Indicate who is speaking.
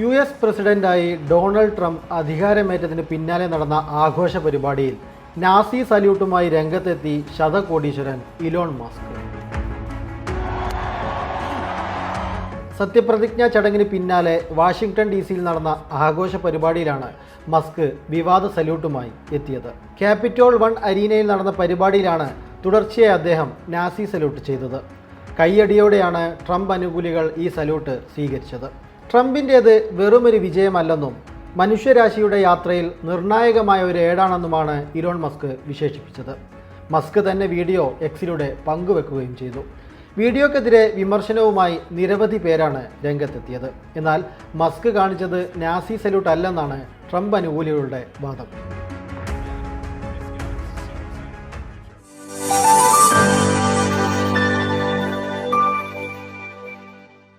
Speaker 1: U S പ്രസിഡന്റായി Donald Trump അധികാരമേറ്റതിന് പിന്നാലെ നടന്ന ആഘോഷ പരിപാടിയിൽ നാസി സല്യൂട്ടുമായി രംഗത്തെത്തി ശതകോടീശ്വരൻ ഇലോൺ മാസ്ക്. സത്യപ്രതിജ്ഞാ ചടങ്ങിന് പിന്നാലെ വാഷിംഗ്ടൺ ഡി സിയിൽ നടന്ന ആഘോഷ പരിപാടിയിലാണ് മസ്ക് വിവാദ സല്യൂട്ടുമായി എത്തിയത്. ക്യാപിറ്റോൾ വൺ അരീനയിൽ നടന്ന പരിപാടിയിലാണ് തുടർച്ചയായി അദ്ദേഹം നാസി സല്യൂട്ട് ചെയ്തത്. കൈയടിയോടെയാണ് ട്രംപ് അനുകൂലികൾ ഈ സല്യൂട്ട് സ്വീകരിച്ചത്. ട്രംപിന്റേത് വെറുമൊരു വിജയമല്ലെന്നും മനുഷ്യരാശിയുടെ യാത്രയിൽ നിർണായകമായ ഒരു ഏടാണെന്നുമാണ് ഇലോൺ മസ്ക് വിശേഷിപ്പിച്ചത്. മസ്ക് തന്നെ വീഡിയോ എക്സിലൂടെ പങ്കുവെക്കുകയും ചെയ്തു. വീഡിയോക്കെതിരെ വിമർശനവുമായി നിരവധി പേരാണ് രംഗത്തെത്തിയത്. എന്നാൽ മസ്ക് കാണിച്ചത് നാസി സല്യൂട്ട് അല്ലെന്നാണ് ട്രംപ് അനുകൂലികളുടെ വാദം.